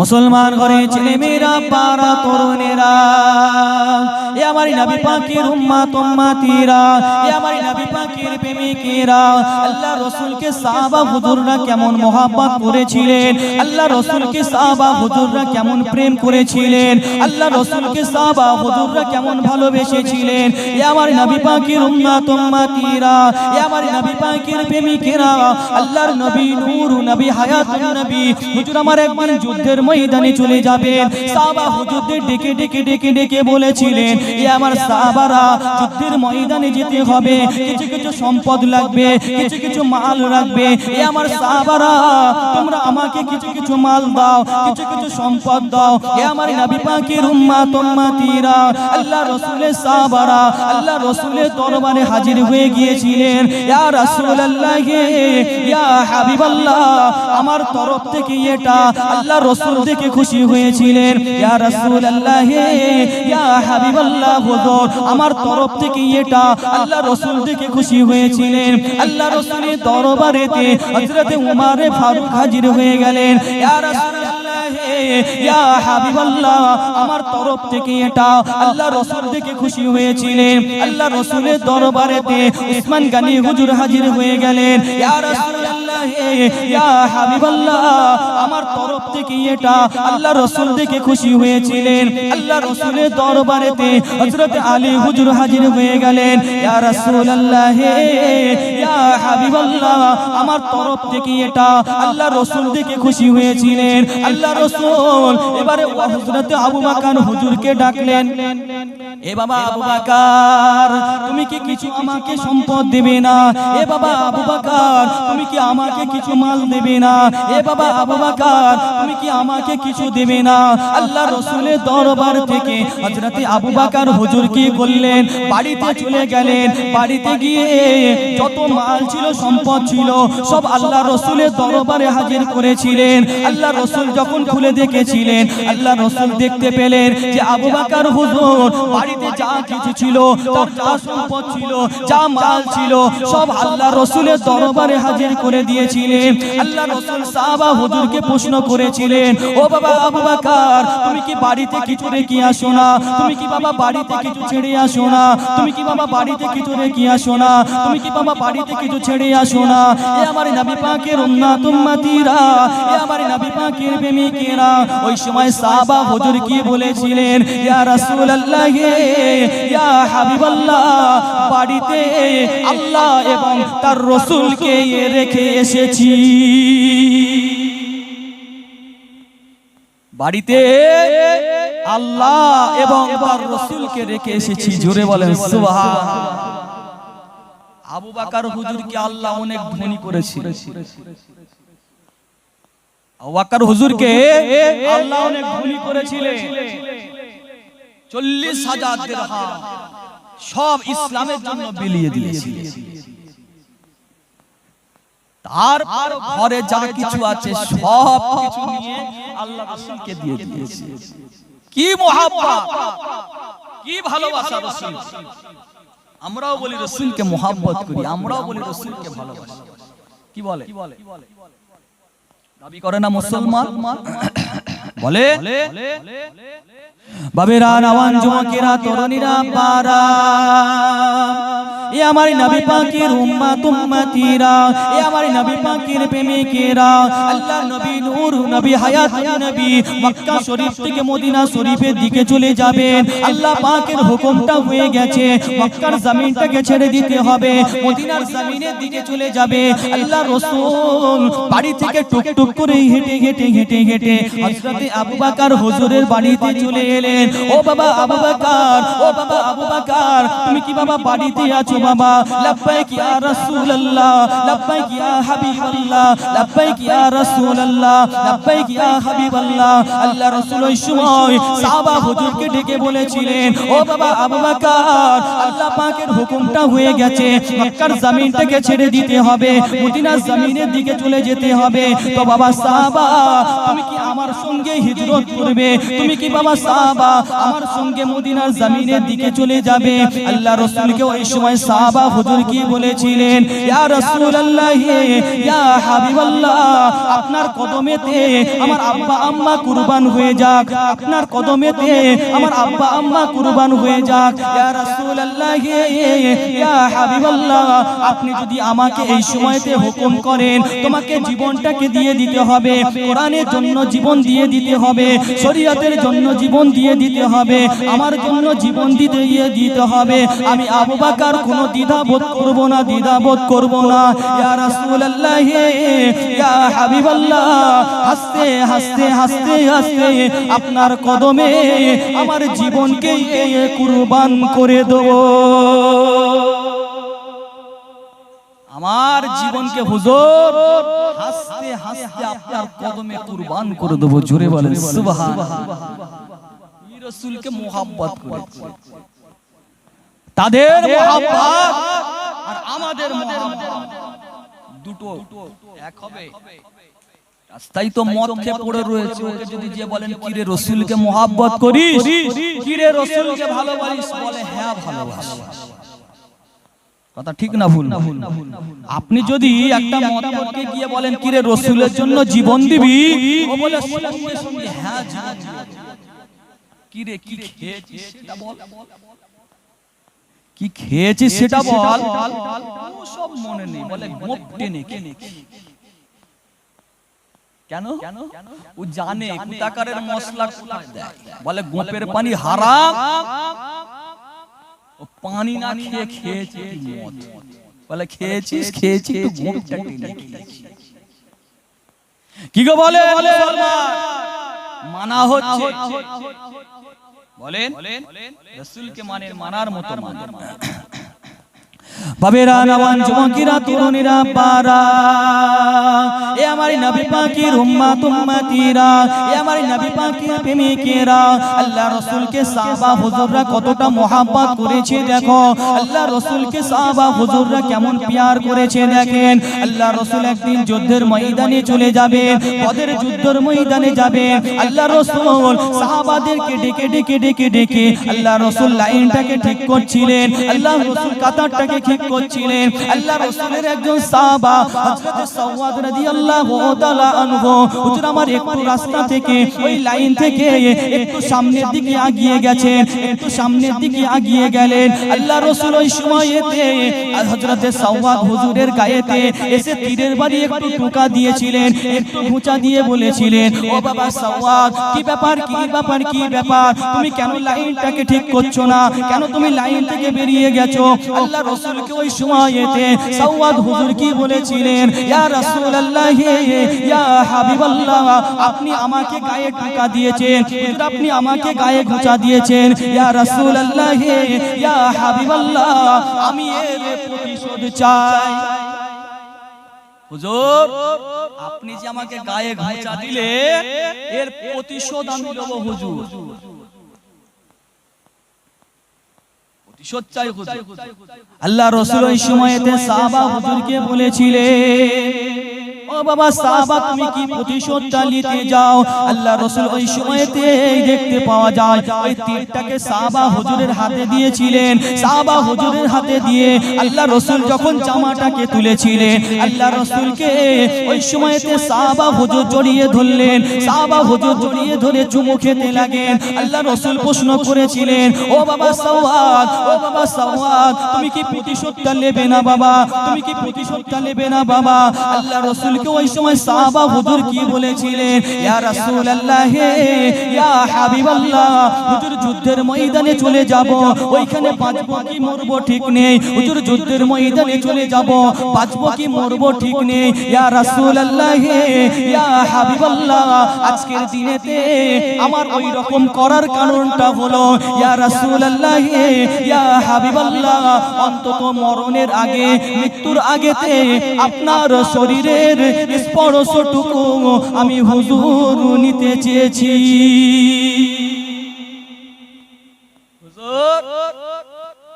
মুসলমান ঘরে ছেলে মেয়েরা পাড়া তরুণেরা, এ আমার নবী পাকের উম্মাত, উম্মাতিরা, এ আমার নবী পাকের প্রেমিকেরা, আল্লাহ রাসূলকে সাহাবা হুজুররা কেমন মহব্বত করেছিলেন, আল্লাহ রাসূলকে সাহাবা হুজুররা কেমন প্রেম করেছিলেন, আল্লাহ রাসূলকে সাহাবা হুজুররা কেমন ভালোবেসেছিলেন, এ আমার নবী পাকের উম্মাত, উম্মাতিরা, এ আমার নবী পাকের প্রেমিকেরা, আল্লাহর নবী নূর, নবী হায়াতুন নবী। হুজুর, আমার একবার যুদ্ধের ময়দানে চলে যাবেন। সাহাবা হুজুরদের ডেকে ডেকে ডেকে ডেকে বলেছিলেন, এ আমার সাহাবারা যুদ্ধের ময়দানে যেতে হবে। কিছু কিছু সম্পদ লাগবে, কিছু কিছু মাল রাখবে এ আমার সাহাবারা, তোমরা আমাকে কিছু কিছু মাল দাও, কিছু কিছু সম্পদ দাও। এ আমার নবী পাকের উম্মাত, উম্মাতিরা। আল্লাহ রাসূলের সাহাবারা, আল্লাহ রাসূলের দরবারে হাজির হয়ে গিয়েছিলেন। ইয়া রাসূলুল্লাহ, ইয়া হাবিবাল্লাহ, আমার তরফ থেকে এটা আল্লাহ রাসূল দেখে খুশি হয়েছিলেন। ইয়া রাসূলুল্লাহ, ইয়া হাবিবাল্লাহ, হুজুর, আমার তরফ থেকে এটা আল্লাহ রাসূল দেখে খুশি হয়েছিলেন। আল্লাহ রাসূলের দরবারেতে হযরতে উমারে ফারুক হাজির হয়ে গেলেন। ইয়া রাসূলুল্লাহ, ইয়া হাবিবাল্লাহ, আমার তরফ থেকে এটা আল্লাহ রাসূল দেখে খুশি হয়েছিলেন। আল্লাহ রাসূলের দরবারেতে উসমান গানি হুজুর হাজির হয়ে গেলেন। ইয়া হাবিবাল্লাহ আমার আল্লাহ রাসূল আমার এবারে আবু বকর হুজুরকে ডাকলেন। এ বাবা আবু বকর, তুমি কি কিছু আমাকে সম্পদ দেবে না? এ বাবা আবু বকর, তুমি কি আমাকে কিছু মাল দেবে না। এ বাবা আবু বকর তুমি কি আমাকে কিছু দেবে না। আল্লাহ রাসূলের দরবার থেকে হযরতে আবু বকর হুজুর কি করলেন বাড়িতে চলে গেলেন বাড়িতে গিয়ে যত মাল ছিল সম্পদ ছিল সব আল্লাহ রসুলের দরবারে হাজির করেছিলেন। আল্লাহ রসুল যখন খুলে দেখেছিলেন আল্লাহ রসুল দেখতে পেলেন যে আবু বাকার হুজুর বাড়িতে যা কিছু ছিল তার যা সম্পদ ছিল যা মাল ছিল সব আল্লাহ রসুলের দরবারে হাজির করে দিয়েছিলেন আল্লাহ রসুল সাহাবা হুজুরকে প্রশ্ন করেছিলেন, ও বাবা আবু বাকার, তুমি কি বাড়িতে কিছু রেখে আসো না? তুমি কি বাবা বাড়িতে কিছু ছেড়ে আসো না? তুমি কি বাবা বাড়িতে কিছু রেখে আসো না? তুমি কি বাবা বাড়িতে কিছু ছেড়ে আসো না? এ আমার নবী পাকের উম্মাত উম্মাতিরা, এ আমার নবী পাকের প্রেমিকেরা, ওই সময় সাহাবা হুজুর কি বলেছিলেন, ইয়া রাসূলুল্লাহ, ইয়া হাবিবাল্লাহ, বাড়িতে আল্লাহ এবং তার রাসূলকে রেখে এসেছি। বাড়িতে আল্লাহ এবং তার রসুলকে রেখে এসেছি। জোরে বলেন, সুবহান। আবু বাকার হুজুরকে আল্লাহ অনেক ধনী করেছিল। আবু বাকার হুজুরকে আল্লাহ অনেক ধনী করেছিলেন। চল্লিশ হাজার সব ইসলামের জন্য বিলিয়ে দিয়েছিল তার ঘরে যা কিছু আছে সব কিছু নিয়ে আল্লাহ রাসূলকে দিয়ে দিয়েছে। কি মোহাব্বত? কি ভালোবাসা রাসূল? আমরাও বলি রাসূলকে মোহাব্বত করি, আমরাও বলি রাসূলকে ভালোবাসি। কি বলে? দাবি করে না মুসলমান? বলে? বাবেরা যুবকেরা, তরুণীরা পারা দিকে চলে যাবেন। আল্লাহ পাকের হুকুমটা হয়ে গেছে। মক্কার ছেড়ে দিতে হবে। মদিনার দিকে চলে যাবে। আল্লাহ বাড়ি থেকে টুকটুক করে হেঁটে হেঁটে হেঁটে হেঁটে হযরতে আবু বাড়িতে চলে এলেন। ও বাবা, আবু বকর, ও বাবা, আবু বকর, তুমি কি বাবা বাড়িতে আছো বাবা? লাব্বাইক ইয়া রাসূলুল্লাহ, লাব্বাইক ইয়া হাবিবাল্লাহ, লাব্বাইক ইয়া রাসূলুল্লাহ, লাব্বাইক ইয়া হাবিবাল্লাহ। আল্লাহ রাসূল ওই সময় সাহাবা হুজুরকে ডেকে বলেছিলেন, ও বাবা, আবু আল্লাহ পাকের হুকুমটা হয়ে গেছে। মক্কার ছেড়ে দিতে হবে, মদিনার জমিনের দিকে চলে যেতে হবে। তো বাবা সাহাবা, তুমি কি আমার সঙ্গে হিজরত করবে? তুমি কি বাবা সাহাবা আমার সঙ্গে মদিনার জমিনের দিকে চলে যাবে। আল্লাহ রাসূলকে ওই সময় সাহাবা হুজুর কি বলেছিলেন? ইয়া রাসূলুল্লাহ, ইয়া হাবিবাল্লাহ, আপনার কদমেতে আমার আব্বা আম্মা কুরবান হয়ে যাক। আপনার কদমেতে আমার আব্বা আম্মা কুরবান হয়ে যাক। ইয়া রাসূলুল্লাহ, ইয়া হাবিবাল্লাহ, আপনি যদি আমাকে এই সময়তে হুকুম করেন, তোমাকে জীবনটাকে দিয়ে দিতে হবে। কোরআনের জন্য জীবন দিয়ে দিতে হবে। শরীয়তের জন্য জীবন দিয়ে দিতে হবে। আমার জন্য জীবন দিতে দিয়ে দিতে হবে। আমি আবু বাকার কোনো দ্বিধাবোধ করব না, দ্বিধাবোধ করব না। ইয়া রাসূলুল্লাহ, ইয়া হাবিবাল্লাহ, হাসতে হাসতে হাসতে হাসতে আপনার কদমে আমার জীবনকে কুরবান করে দেবো। আমার জীবনকে হুজুর, হাসতে হাসতে আপনার কদমে কুরবান করে দেব। জোরে বলেন রাসূলকে মোহাব্বত করে তাদের মোহাব্বত আর আমাদের দুটো এক হবে। রাস্তায় তো মদ খেয়ে পড়ে রয়েছে। ওকে যদি যে বলেন কিরে রসুলকে মোহাব্বত করিস? কিরে রসুলকে ভালোবাসিস? বলে হ্যাঁ ভালোবাসি। কথা ঠিক না ভুল? আপনি যদি একটা মতকে গিয়ে বলেন কিরে রসুলের জন্য জীবন দিবি ও বলে সঙ্গে সঙ্গে হ্যাঁ দিব। কিরে কি খেয়েছিস সেটা বল। কি খেয়েছিস সেটা বল। সব মনে নেই বলে কে কেন? ও জানে কুতাকারের মশলা কোথায়? দেয় বলে গোপের পানি হারাম। ও পানি না খেয়ে খেয়েছে কি মদ? বলে খেয়েছিস খেয়েছি একটু গোপটা। কি গো বলে? মানা হচ্ছে বলেন রসুলকে মানে মানার মতো মানেন বাবেরা নবান যুবকিরা, তরুণীরা পারা এ আমার নবী পাকের উম্মাত, উম্মতিরা। এ আমার নবী পাকের প্রেমিকেরা। আল্লাহ রাসূলকে সাহাবা হুজুররা কতটা মোহাব্বত করেছে দেখো। আল্লাহ রাসূলকে সাহাবা হুজুররা কেমন পিয়ার করেছে দেখেন। আল্লাহ রাসূল একদিন যুদ্ধের ময়দানে চলে যাবে, বদের যুদ্ধের ময়দানে যাবে। আল্লাহ রাসূল সাহাবাদেরকে ডেকে ডেকে ডেকে ডেকে আল্লাহ রাসূল লাইনটাকে ঠিক করছিলেন। আল্লাহ রাসূল কাতারটাকে ঠিক করছিলেন। আল্লাহ রাসূলের একজন সাহাবা, হযরত সাওয়াদ রাদিয়াল্লাহু তাআলা আনহু, হুজুর আমার একটু রাস্তা থেকে, ওই লাইন থেকে একটু সামনের দিকে আগিয়ে গেছেন, একটু সামনের দিকে আগিয়ে গেলেন। আল্লাহ রাসূল ওই সময়েতে হযরত সাওয়াদ হুজুরের গায়েতে এসে তীরের বাড়ি একটু টোকা দিয়েছিলেন, একটু ঘুচা দিয়ে বলেছিলেন, ও বাবা সাওয়াদ, কি ব্যাপার কি ব্যাপার কি ব্যাপার? তুমি কেন লাইনটাকে ঠিক করছ না? কেন তুমি লাইন থেকে বেরিয়ে গেছো? আল্লাহ রাসূলকে ওই সময়েতে সাওয়াদ হুজুর কি বলেছিলেন? ইয়া রাসূলুল্লাহ, ইয়া হাবিবাল্লাহ, আপনি আমাকে গায়ে টোকা দিয়েছেন, হুজুর, আপনি আমাকে গায়ে ঘুচা দিয়েছেন। ইয়া রাসূলুল্লাহ, ইয়া হাবিবাল্লাহ, আমি এর প্রতিশোধ চাই। হুজুর, আপনি যে আমাকে গায়ে ঘুচা দিলে এর প্রতিশোধ আমি নেব হুজুর। প্রতিশোধ চাই হুজুর। আল্লাহ রসুল ওই সময়তে সাহাবা হুজুরকে বলেছিলেন, ও বাবা সাহাবা, তুমি কি প্রতিশোধটা নিতে যাও? আল্লাহ রসুল ওই সময়তে দেখতে পাওয়া যায়, ওই তীরটাকে সাহাবা হুজুরের হাতে দিয়েছিলেন। সাহাবা হুজুরের হাতে দিয়ে আল্লাহ রসুল যখন জামাটাকে তুলেছিলেন, আল্লাহ রসুলকে ওই সময়তে সাহাবা হুজুর জড়িয়ে ধরলেন। সাহাবা হুজুর জড়িয়ে ধরে চুমু খেতে লাগেন আল্লাহ রসুল প্রশ্ন করেছিলেন, ও বাবা সাওয়াদ বাবা তুমি কি প্রতিশোধটা নেবে না বাবা? তুমি কি প্রতিশোধটা নেবে না বাবা? আল্লাহ রসুলকে ওই সময় সাহাবা হুজুর কি বলেছিলেন? ইয়া ইয়া হুজুর যুদ্ধের ময়দানে চলে যাব। ওইখানে কি মরবো ঠিক নেই। হুজুর যুদ্ধের ময়দানে চলে যাব। কি ঠিক নেই। ইয়া ইয়া আজকের দিনেতে আমার ওই রকম করার কারণটা হলো, ইয়া রাসূলুল্লাহ, ইয়া হাবিবাল্লাহ অন্তত মরণের আগে মৃত্যুর আগেতে আপনার শরীরের স্পর্শটুকু আমি হুজুর নিতে চেয়েছি।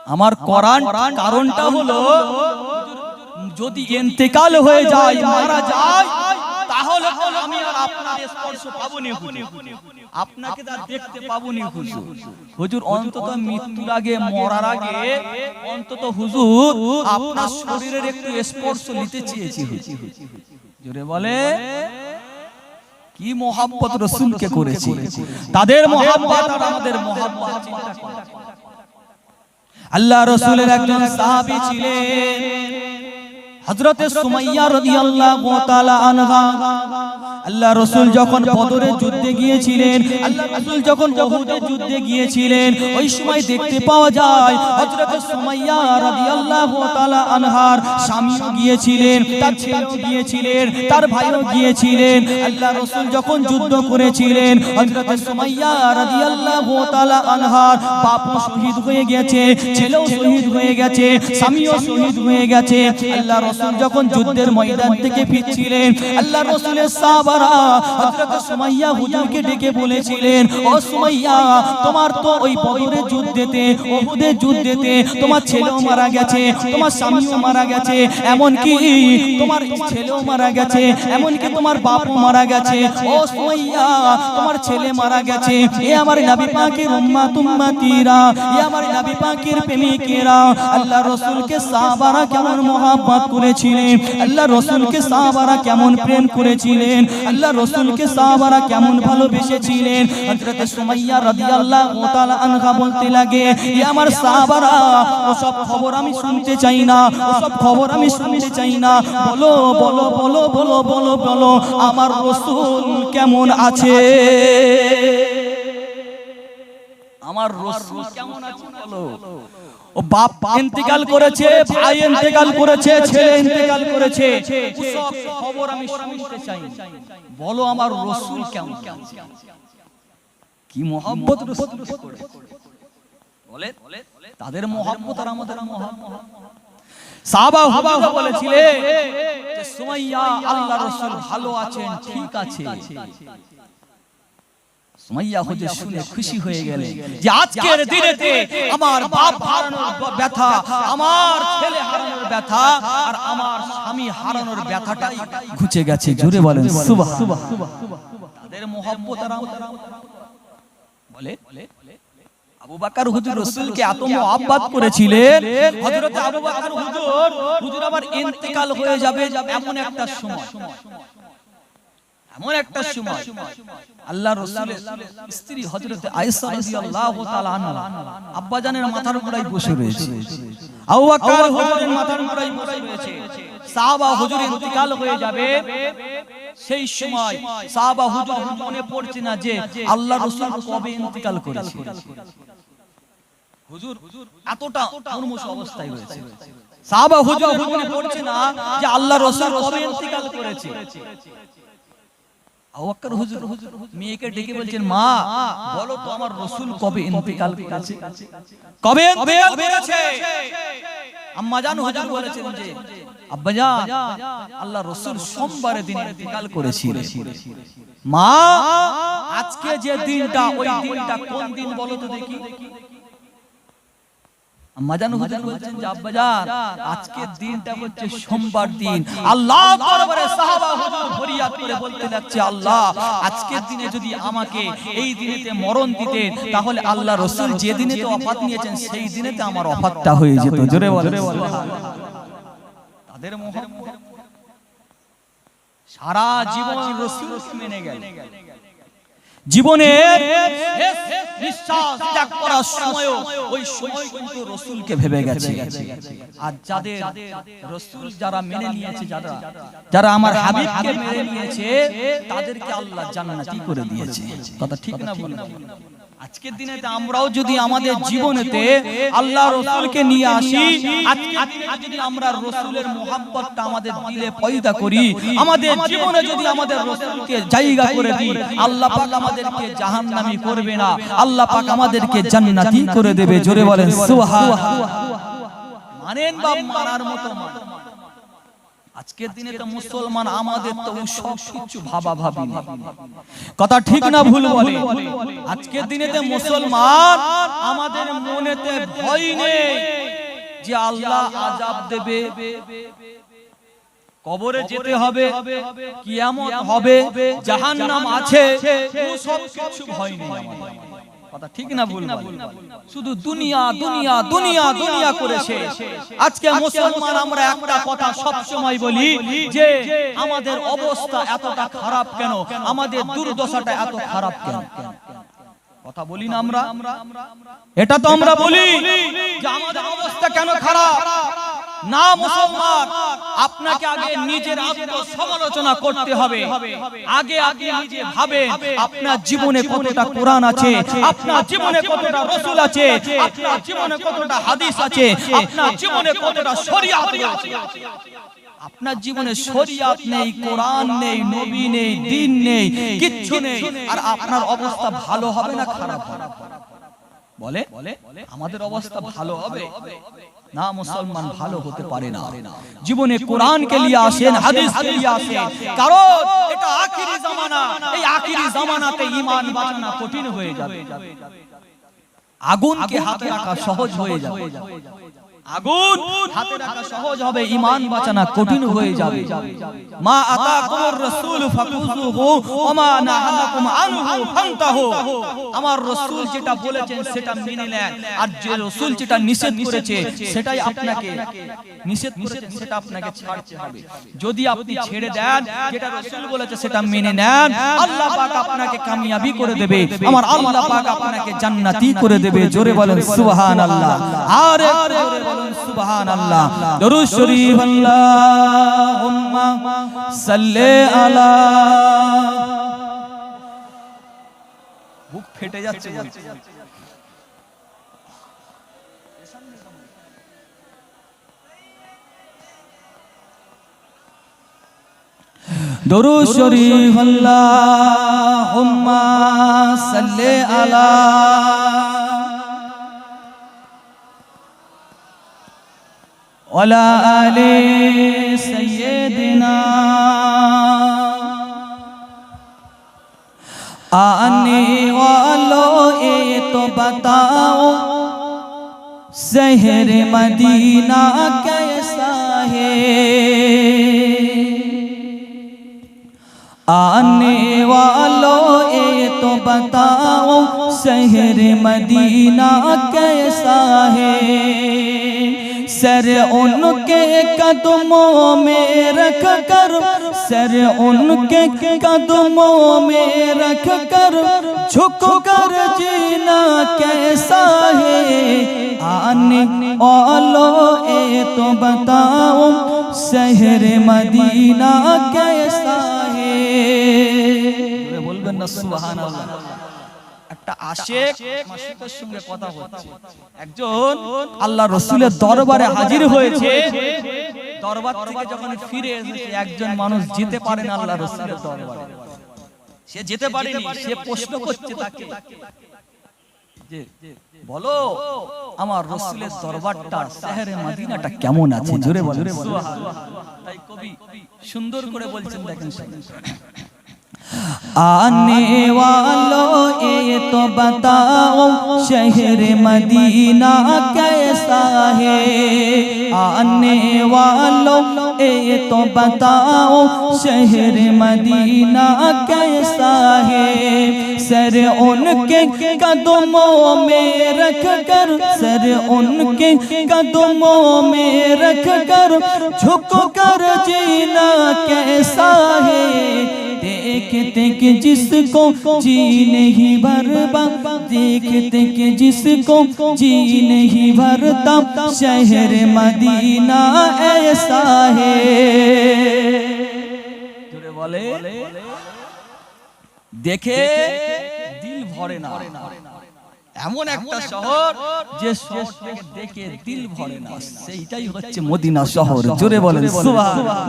আমার করার কারণটা হলো যদি ইন্তেকাল হয়ে যায় মারা যায় তাহলে আমি আর আপনার স্পর্শ পাবো নি হুজুর। আপনাকে তার দেখতে পাবো নি হুজুর। হুজুর। অন্তত মৃত্যুর আগে মরার আগে অন্তত হুজুর আপনার শরীরের একটু স্পর্শ নিতে চেয়েছি জোরে বলে কি মোহাম্মত রসুলকে করেছে। তাদের মোহাম্মত আর আমাদের মোহাম্মত চিন্তা আল্লাহ রসুলের একজন সাহাবী ছিলেন। হযরতে সুমাইয়া রাদিয়াল্লাহু তাআলা আনহা। আল্লাহ রসুল যখন বদরের যুদ্ধে গিয়েছিলেন আল্লাহ রসুল যখন উহুদের যুদ্ধে গিয়েছিলেন ওই সময় দেখতে পাওয়া যায় হযরতে সুমাইয়া রাদিয়াল্লাহু তাআলা আনহার স্বামীও গিয়েছিলেন তার ছেলেও গিয়েছিলেন তার ভাইও গিয়েছিলেন আল্লাহ রসুল যখন যুদ্ধ করেছিলেন হযরতে সুমাইয়া রাদিয়াল্লাহু তাআলা আনহার বাপও শহীদ হয়ে গেছে ছেলেও শহীদ হয়ে গেছে স্বামীও শহীদ হয়ে গেছে আল্লাহ রসুল যখন যুদ্ধের ময়দান থেকে ফিরছিলেন আল্লাহ রসুলের সাহাবারা হযরত সুমাইয়া হুজুরকে ডেকে বলেছিলেন, ও সুমাইয়া, তোমার তো ওই বদরের যুদ্ধেতে, ওহুদের যুদ্ধেতে তোমার ছেলেও মারা গেছে, তোমার স্বামীও মারা গেছে এমন কি তোমার ছেলেও মারা গেছে এমন কি তোমার বাপও মারা গেছে। ও সুমাইয়া, তোমার ছেলে মারা গেছে। এ আমার নবী পাকের উম্মাত উম্মাতিরা, এ আমার নবী পাকের প্রেমিকেরা। আল্লাহ রাসূলকে সাহাবারা কেমন মোহাব্বত করেছিলেন? আল্লাহ রাসূলকে সাহাবারা কেমন প্রেম করেছিলেন? আল্লাহ রাসূলকে সাহাবারা কেমন ভালোবেসেছিলেন? হযরত সুমাইয়া রাদিয়াল্লাহু তাআলা আনহা বলতে লাগে, এ আমার সাহাবারা, ওসব খবর আমি শুনতে চাই না, ওসব খবর আমি শুনতে চাই না। বলো বলো বলো বলো বলো বলো, আমার রাসূল কেমন আছে? আমার রসুল কেমন আছে বলো? ও বাপ ইন্তেকাল করেছে ভাই ইন্তেকাল করেছে ছেলে ইন্তেকাল করেছে। সব খবর আমি শুনতে চাই। বলো আমার রসুল কেমন কি মোহাম্মত রসুল? বলে তাদের মোহাম্মত আর আমাদের মোহাম্মত সাহাবা হুজুরা বলেছিলেন যে সুমাইয়া আল্লাহ রসুল ভালো আছেন ঠিক আছে। সুমাইয়া হুজুর শুনে খুশি হয়ে গেলে। যে আজকের দিনেতে আমার বাপ হারানোর ব্যথা আমার ছেলে হারানোর ব্যথা আর আমার স্বামী হারানোর ব্যথাটাই ঘুচে গেছে। জোরে বলেন সুবাহ তাদের মোহাম্মত বলে আবু বাকার হুজুর রসুলকে এত মোহাব্বত করেছিলেন? হযরত আবু বাকার হুজুর হুজুর আবার ইন্তেকাল হয়ে যাবে এমন একটা সময়। এমন একটা সময় আল্লাহ রসুলের স্ত্রী হযরত আয়েশা রাদিয়াল্লাহু তাআলা আনহা আব্বা জানের মাথার উপরেই বসে রয়েছে। আবু বকর হুজুরের মাথার উপরেই বসে রয়েছে। সাহাবা হুজুর ইন্তেকাল হয়ে যাবে। সেই সময় সাহাবা হুজুর মনে পড়ছে না যে আল্লাহ রাসূল কবে ইন্তেকাল করেছে। হুজুর এতটা মুমূর্ষু অবস্থায় রয়েছে। সাহাবা হুজুর মনে পড়ছে না যে আল্লাহ রাসূল কবে ইন্তেকাল করেছে। আবু বকর হুজুর মেয়েকে ডেকে বলছেন মা বলো তো আমার রসুল কবে ইন্তেকাল করেছে? কবে ইন্তেকাল করেছে? আম্মা জান হুজুর বলেছেন যে আব্বা আল্লাহ রসুল সোমবারের দিন ইন্তেকাল করেছিলেন। মা আজকে যে দিনটা ওই দিনটা কোন দিন বলো তো দেখি। হুজুর বলছেন যে আব্বা আজকের দিনটা হচ্ছে সোমবার দিন। আল্লাহ দরবারে সাহাবা হুজুর ফরিয়াদ করে বলতে লাগছে আল্লাহ আজকের দিনে যদি আমাকে এই দিনেতে মরণ দিতেন তাহলে আল্লাহ রাসূল যে দিনেতে ওফাত নিয়েছেন সেই দিনেতে আমার ওফাতটা হয়ে যেত জোরে বলে তাদের মোহাম্মদ সারা জীবন রাসূলকে মেনে গেল। জীবনের নিঃশ্বাস ত্যাগ ওই রসুলকে ভেবে গেছে। যারা মেনে নিয়েছে, যারা যারা আমার নিয়েছে, তাদেরকে আল্লাহ করে দিয়েছে। কথা ঠিক না বলুন আজকের দিনে আমরাও যদি আমাদের জীবনেতে আল্লাহ রসুলকে নিয়ে আসি যদি আমরা রসুলের মোহাম্মতটা আমাদের দিলে পয়দা করি আমাদের জীবনে যদি আমাদের রসুলকে জায়গা করে দিই আল্লাহ পাক আমাদেরকে জাহান্নামী করবে না আল্লাহ পাক আমাদেরকে জান্নাতি করে দেবে জোরে বলেন সুবহান মানেন বা মানার মতো মান। আজকের দিনে তো মুসলমান আমাদের তো সব কিছু ভাবা ভাবি কথা ঠিক না ভুল বলে? আজকের দিনেতে মুসলমান আমাদের মনেতে ভয় নেই যে আল্লাহ আজাব দেবে। কবরে যেতে হবে। কিয়ামত হবে। জাহান্নাম আছে। সব কিছু ভয় নেই। কথা। ঠিক না ভুল শুধু দুনিয়া দুনিয়া দুনিয়া দুনিয়া করেছে আজকে মুসলমান আমরা একটা কথা সব সময় বলি যে আমাদের অবস্থা এতটা খারাপ কেন? আমাদের দুর্দশাটা এত খারাপ কেন? কথা বলি না আমরা? এটা তো আমরা বলি যে আমাদের অবস্থা কেন খারাপ? না মুসলমান আপনাকে আগে নিজের সমালোচনা করতে হবে। আগে আগে নিজে ভাবেন আপনার জীবনে কতটা কোরআন আছে আপনার জীবনে কতটা রসুল আছে আপনার জীবনে কতটা হাদিস আছে আপনার জীবনে কতটা শরিয়াত রয়েছে আপনার জীবনে শরিয়াত নেই কোরআন নেই নবী নেই দিন নেই কিচ্ছু নেই। আর আপনার অবস্থা ভালো হবে না খারাপ হবে? বলে? আমাদের অবস্থা ভালো হবে? না মুসলমান ভালো হতে পারে না। জীবনে কোরআনকে নিয়ে আসেন হাদিসকে নিয়ে আসেন। কারণ এটা আখিরি জামানা এই আখিরি জামানাতে ঈমান বাঁচানো কঠিন হয়ে যাবে। আগুনকে হাতে রাখা সহজ হয়ে যাবে। আগুন হাতে রাখা সহজ হবে ঈমান বাঁচানো কঠিন হয়ে যাবে। মা আতাকুমুর রাসূল ফাকুযুহু ওয়া মা নাহাকুম আনহু ফান্তাহু। আমার রাসূল যেটা বলেছেন সেটা মেনে নেন। আর যে রাসূল যেটা নিষেধ করেছে সেটাই আপনাকে নিষেধ করেছে সেটা আপনাকে ছাড়তে হবে। যদি আপনি ছেড়ে দেন যেটা রাসূল বলেছে সেটা মেনে নেন। আল্লাহ পাক আপনাকে কামিয়াবি করে দেবে। আমার আল্লাহ পাক আপনাকে জান্নাতি করে দেবে। জোরে বলেন সুবহানাল্লাহ আর একটু জোরে বলুন সুবহানাল্লাহ। দরুদ শরীফ আল্লাহুম্মা সাল্লি আলা বুক ফেটে যাচ্ছে ولا آل سیدنا آنے والو اے تو بتاؤ زہر مدینہ کیسا ہے؟ آنے والوں اے تو بتاؤ، شہر مدینہ کیسا ہے؟ سر ان کے قدموں میں رکھ کر، سر ان کے قدموں میں رکھ کر، جھک کر جینا کیسا ہے؟ آنے اولو اے تو بتاؤ، شہر مدینہ کیسا ہے؟ بول একটা আশেক মাসিকের সঙ্গে কথা হচ্ছে একজন আল্লাহ রসুলের দরবারে হাজির হয়েছে। দরবার থেকে যখন ফিরে এসেছে একজন মানুষ যেতে পারে না আল্লাহ রসুলের দরবারে। সে যেতে পারেনি সে প্রশ্ন করছে তাকে। বলো আমার রসুলের দরবারটা শহরে মদিনাটা কেমন আছে? জোরে বলো তাই কবি সুন্দর করে বলছেন দেখেন آنے والوں اے تو بتاؤ، شہر مدینہ کیسا ہے؟ آنے والوں اے تو بتاؤ، شہر مدینہ کیسا ہے؟ سر ان کے قدموں میں رکھ کر، سر ان کے قدموں میں رکھ کر، جھک کر جینا کیسا ہے؟ देखते कि जिसको जी नहीं भरता देखते कि जिसको जी नहीं भरता शहर मदीना ऐसा है বলে দেখে দিল ভরে না এমন একটা শহর যে শহরটাকে দেখে দিল ভরে না সেইটাই হচ্ছে মদিনা শহর জোরে বলেন সুবহানাল্লাহ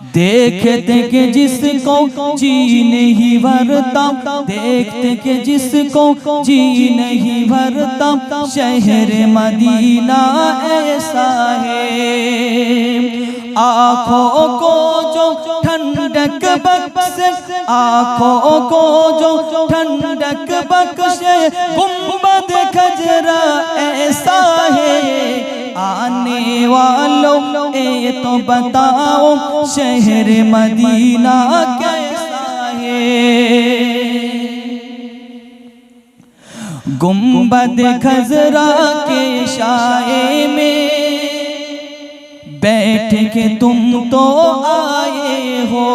دیکھتے کہ جس کو جی, جی نہیں ورتا دیکھتے کہ جس کو جی, جی نہیں ورتا شہر مدینہ ایسا ہے۔ آنکھوں کو جو ٹھنڈک بکسے آنکھوں کو جو ٹھنڈک بکسے گمبد کھجرا ایسا ہے۔ آنے والوں اے تو بتاؤ شہر مدینہ کیسا ہے گنبد خزرہ کے شائے میں بیٹھ کے تم تو آئے ہو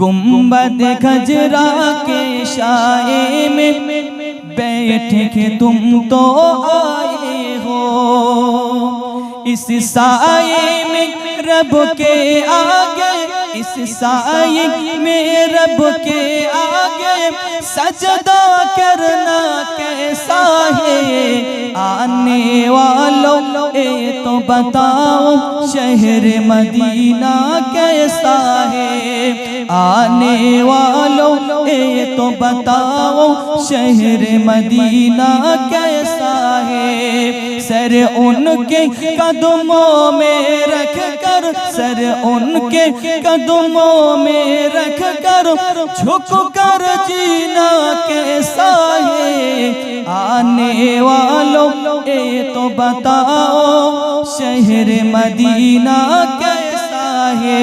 گنبد خزرہ کے شائے میں بیٹھے کہ تم تو آئے ہو۔ اس سائے میں رب کے آگے، اس سائے میں رب کے آگے سجدہ کرنا کیسا ہے؟ آنے والوں، اے تو بتاؤ، شہر مدینہ کیسا ہے؟ آنے والوں، اے تو بتاؤ، شہر مدینہ کیسا ہے؟ سر ان کے قدموں میں رکھ कर सर उनके कदमों में रख कर झुक कर जीना कैसा है आने वालों ए तो बताओ शहर मदीना कैसा है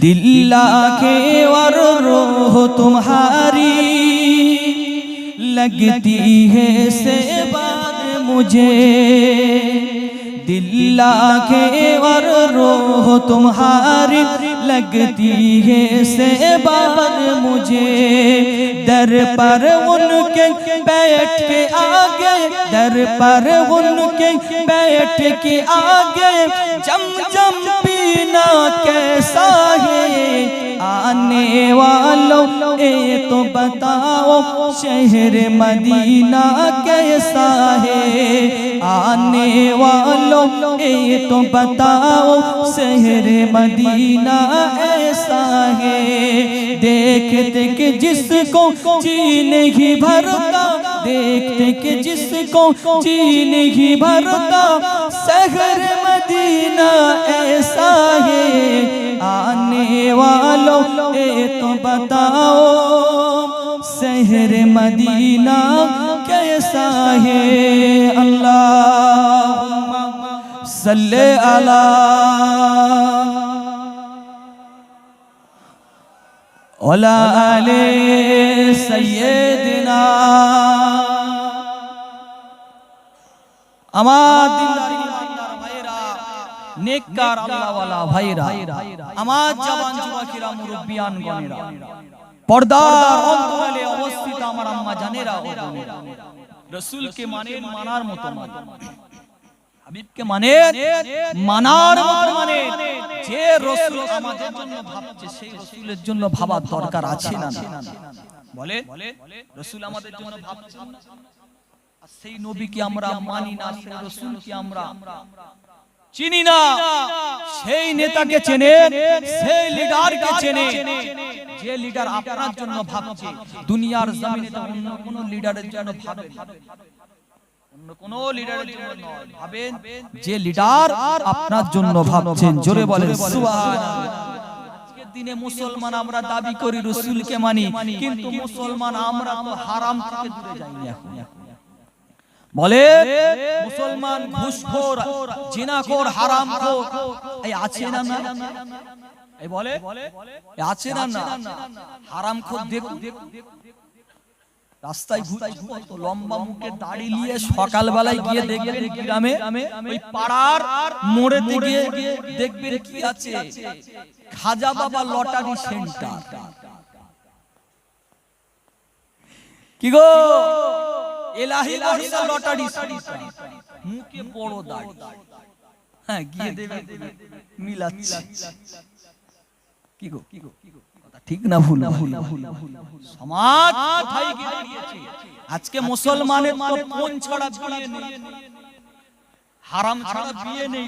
दिल लाखे और रोह तुम्हारी लगती है مجھے۔ دل لاکھے اور روح تمہاری لگتی ہے سے بابر مجھے۔ در پر ان کے بیٹھ کے آگے، در پر ان کے بیٹھ کے آگے۔ جم جم پی مدینہ کیسا ہے؟ آنے والوں، اے تو بتاؤ، شہر مدینہ کیسا ہے؟ آنے والوں، اے تو بتاؤ، شہر مدینہ ایسا ہے؟ دیکھ دیکھ جس کو چین ہی بھرتا دیکھتے کہ جس کو چین ہی بھرتا سہر مدینہ ایسا ہے۔ آنے والوں، اے تو بتاؤ سہر مدینہ کیسا ہے؟ اللہ صلی اللہ ওলা আলে সৈয়দিনা আমার দিলদার ইমানদার ভাইরা নেককার আল্লাহওয়ালা ভাইরা আমার জওয়ান যুবকেরা মুরব্বিয়ান গণেরা পর্দার অন্তরালে অবস্থিত আমার আম্মা জানেরা ও বোনেরা, রসুলকে মানেন মানার মতো মানেন হাবিবকে মানে মানার মতো মানে যে রসুল আমাদের জন্য ভাবছে, সেই রসুলের জন্য ভাবার দরকার আছে না? বলে রসুল আমাদের জন্য? আর সেই নবীকে আমরা মানি না, সেই রসুলকে আমরা চিনি না সেই নেতাকে চেনে, সেই লিডারকে চেনে, যে লিডার আপনার জন্য ভাবছে, দুনিয়ার জমিনে অন্য কোন লিডারের জন্য ভাবে কোন লিডারের জন্য নয়। ভাবেন যে লিডার আপনার জন্য ভাবছেন জোরে বলেন সুবহানাল্লাহ। দিনে মুসলমান আমরা দাবি করি রসুলকে মানি কিন্তু মুসলমান আমরা তো হারাম থেকে দূরে যাইনি এখন। বলে মুসলমান ঘুষখোর জিনাখোর হারামখোর এই আছে না না? এই বলে আছে না না? হারামখোর দেখুন। রাস্তায় ঘুরছে কত লম্বা মুখে দাড়ি নিয়ে সকালবেলায় গিয়ে দেখবেন গ্রামে ওই পাড়ার মোড়েতে গিয়ে দেখবেন কি আছে? খাজা বাবা লটারি সেন্টার। কি গো? এলাহি বর্ষা লটারি সেন্টার। মুখে বড় দাড়ি। হ্যাঁ গিয়ে দেবে মিলাচ্ছে। কি গো? কি গো? কথা ঠিক না ভুল? সমাজ কোথায় গিয়ে দাঁড়িয়েছে? আজকে মুসলমানের তো কোন ছড়া বিয়ে নেই? হারাম নেই।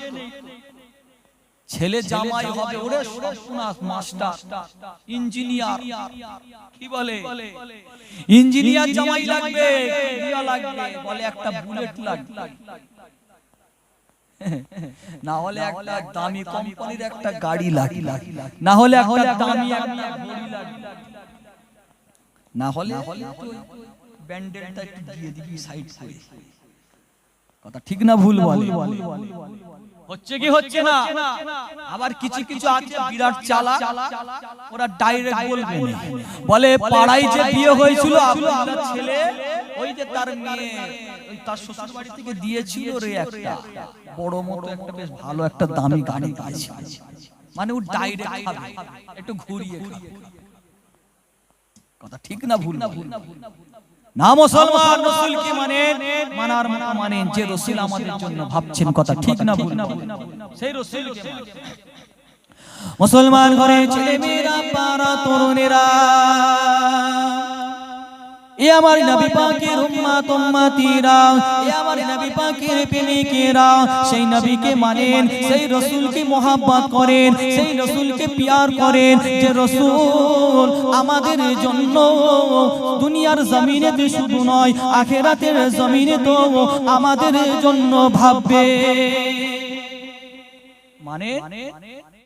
ছেলে জামাই হবে, ওরে মাস্টার, ইঞ্জিনিয়ার। কি বলে? ইঞ্জিনিয়ার জামাই লাগবে লাগবে, বলে একটা বুলেট লাগবে। না হলে একটা দামি কোম্পানির একটা গাড়ি লাগি লাগি না হলে একটা দামি একটা ঘড়ি লাগবে। না হলে ব্যান্ডেলটা একটু দিয়ে দিবি সাইড সাইড কথা ঠিক না ভুল বল। হচ্ছে কি হচ্ছে না? আবার কিছু কিছু আছে বিরাট চালা ওরা ডাইরেক্ট বলবে না। বলে, পাড়ায় যে বিয়ে হয়েছিল আব্দুল্লাহর ছেলে, ওই যে তার মেয়ে, ওই তার শ্বশুর বাড়ি থেকে দিয়েছিল রে একটা। বড় মতো একটা বেশ ভালো একটা দামি গাড়ি দিয়েছিল মানে ও ডাইরেক্ট খাবে একটু ঘুরিয়ে কথা ঠিক না ভুল? না ভুল না মুসলমান রসুল কি মানে মানার মতো মানে যে রসুল আমাদের জন্য ভাবছেন কথা ঠিক না ভুল সেই রসুল মুসলমান ঘরে ছেলে মেয়েরা পারা তরুণেরা এ আমার নবী পাকের উম্মাত উম্মাতিরা। এ আমার নবী পাকের প্রেমিকেরা। সেই নবীকে মানেন সেই রসুলকে মোহাব্বত করেন সেই রসুলকে পিয়ার করেন যে রসুল আমাদের জন্য দুনিয়ার জমিনে তো শুধু নয় আখেরাতের জমিনে তো আমাদের জন্য ভাববে। মানে